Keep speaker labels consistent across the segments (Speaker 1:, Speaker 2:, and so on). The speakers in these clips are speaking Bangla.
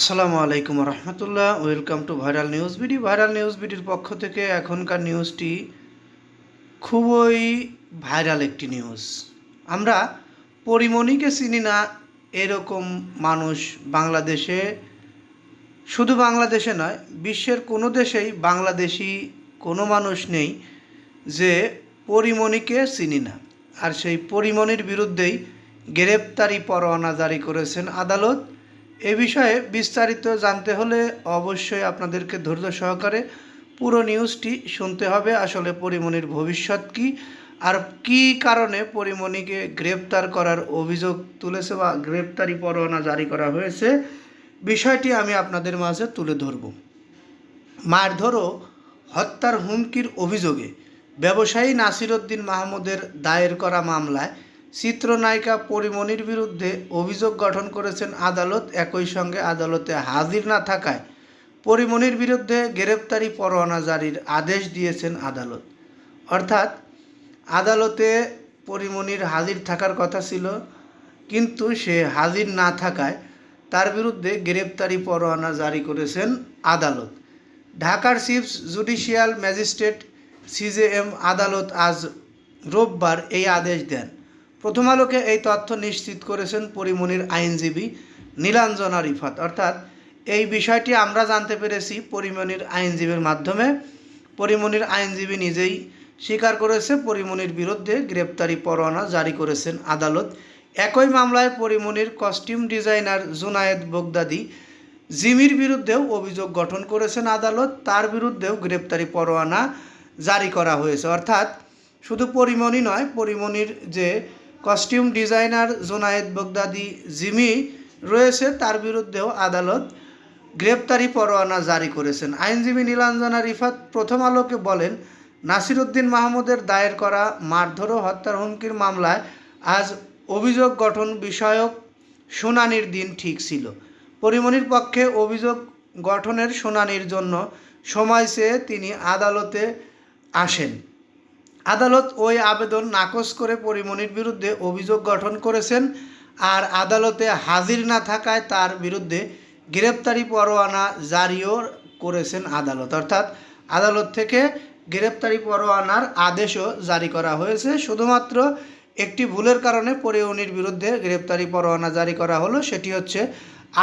Speaker 1: আসসালামু আলাইকুম রহমতুল্লাহ, welcome to viral news BD. Viral news বিডির পক্ষ থেকে এখনকার নিউজটি খুবই ভাইরাল একটি নিউজ। আমরা পরিমণিকে চিনি না, এরকম মানুষ বাংলাদেশে, শুধু বাংলাদেশে নয়, বিশ্বের কোনো দেশেই বাংলাদেশি কোনো মানুষ নেই যে পরিমণিকে চিনি না। আর সেই পরিমণির বিরুদ্ধেই গ্রেপ্তারি পরোয়ানা জারি করেছেন আদালত। এ বিষয়ে বিস্তারিত জানতে হলে অবশ্যই আপনাদেরকে ধৈর্য সহকারে পুরো নিউজটি শুনতে হবে। আসলে পরিমণির ভবিষ্যৎ কি? আর কি কারণে পরিমণিকে গ্রেপ্তার করার অভিযোগ তুলেছে বা গ্রেপ্তারি পরোয়ানা জারি করা হয়েছে, বিষয়টি আমি আপনাদের মাঝে তুলে ধরব। মারধর হত্যার হুমকির অভিযোগে ব্যবসায়ী নাসিরউদ্দিন মাহমুদের দায়ের করা মামলায় চিত্রনায়িকা পরিমণির বিরুদ্ধে অভিযোগ গঠন করেছেন আদালত। একই সঙ্গে আদালতে হাজির না থাকায় পরিমণির বিরুদ্ধে গ্রেপ্তারি পরোয়ানা জারির আদেশ দিয়েছেন আদালত। অর্থাৎ আদালতে পরিমণির হাজির থাকার কথা ছিল, কিন্তু সে হাজির না থাকায় তার বিরুদ্ধে গ্রেপ্তারি পরোয়ানা জারি করেছেন আদালত। ঢাকার চিফ জুডিশিয়াল ম্যাজিস্ট্রেট সিজেএম আদালত আজ রোববার এই আদেশ দেন। প্রথম আলোকে এই তথ্য নিশ্চিত করেছেন পরিমণির আইনজীবী নীলাঞ্জনা রিফাত। অর্থাৎ এই বিষয়টি আমরা জানতে পেরেছি পরিমণির আইনজীবীর মাধ্যমে। পরিমণির আইনজীবী নিজেই স্বীকার করেছে পরিমণির বিরুদ্ধে গ্রেপ্তারি পরোয়ানা জারি করেছেন আদালত। একই মামলায় পরিমণির কস্টিউম ডিজাইনার জুনায়েদ বগদাদি জিমির বিরুদ্ধেও অভিযোগ গঠন করেছেন আদালত। তার বিরুদ্ধেও গ্রেপ্তারি পরোয়ানা জারি করা হয়েছে। অর্থাৎ শুধু পরিমণি নয় পরিমণির যে costume designer Junayed Baghdadi Jimmy রয়েছে, তার বিরুদ্ধেও আদালত গ্রেপ্তারি পরোয়ানা জারি করেছেন। আইনজীবী নীলাঞ্জনা রিফাত প্রথম আলোকে বলেন, নাসিরুদ্দিন মাহমুদের দায়ের করা মারধর ও হত্যার হুমকির মামলায় আজ অভিযোগ গঠন বিষয়ক শুনানির দিন ঠিক ছিল। পরিমণির পক্ষে অভিযোগ গঠনের শুনানির জন্য সময় চেয়ে তিনি আদালতে আসেন। আদালত ওই আবেদন নাকচ করে পরিমণির বিরুদ্ধে অভিযোগ গঠন করেছেন আর আদালতে হাজির না থাকায় তার বিরুদ্ধে গ্রেপ্তারি পরোয়ানা জারিও করেছেন আদালত। অর্থাৎ আদালত থেকে গ্রেপ্তারি পরোয়ানার আদেশও জারি করা হয়েছে। শুধুমাত্র একটি ভুলের কারণে পরিমণির বিরুদ্ধে গ্রেপ্তারি পরোয়ানা জারি করা হলো, সেটি হচ্ছে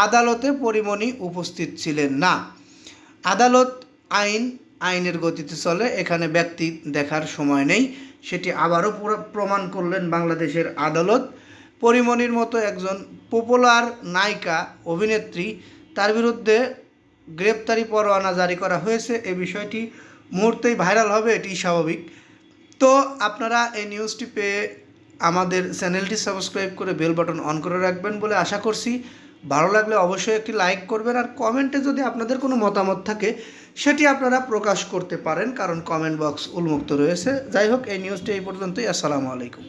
Speaker 1: আদালতে পরিমণি উপস্থিত ছিলেন না। আদালত আইন আইনের গতিতে চলে, এখানে ব্যক্তি দেখার সময় নেই। সেটি আবারও প্রমাণ করলেন বাংলাদেশের আদালত। পরিমণির মতো একজন পপুলার নায়িকা, অভিনেত্রী, তার বিরুদ্ধে গ্রেপ্তারি পরোয়ানা জারি করা হয়েছে। এই বিষয়টি মুহূর্তেই ভাইরাল হবে এটি স্বাভাবিক। তো আপনারা এই নিউজটি পেয়ে আমাদের চ্যানেলটি সাবস্ক্রাইব করে বেল বাটন অন করে রাখবেন বলে আশা করছি। ভালো লাগলে অবশ্যই একটি লাইক করবেন আর কমেন্টে যদি আপনাদের কোনো মতামত থাকে, সেটি আপনারা প্রকাশ করতে পারেন, কারণ কমেন্ট বক্স উন্মুক্ত রয়েছে। যাই হোক, এই নিউজটি এই পর্যন্তই। আসসালামু আলাইকুম।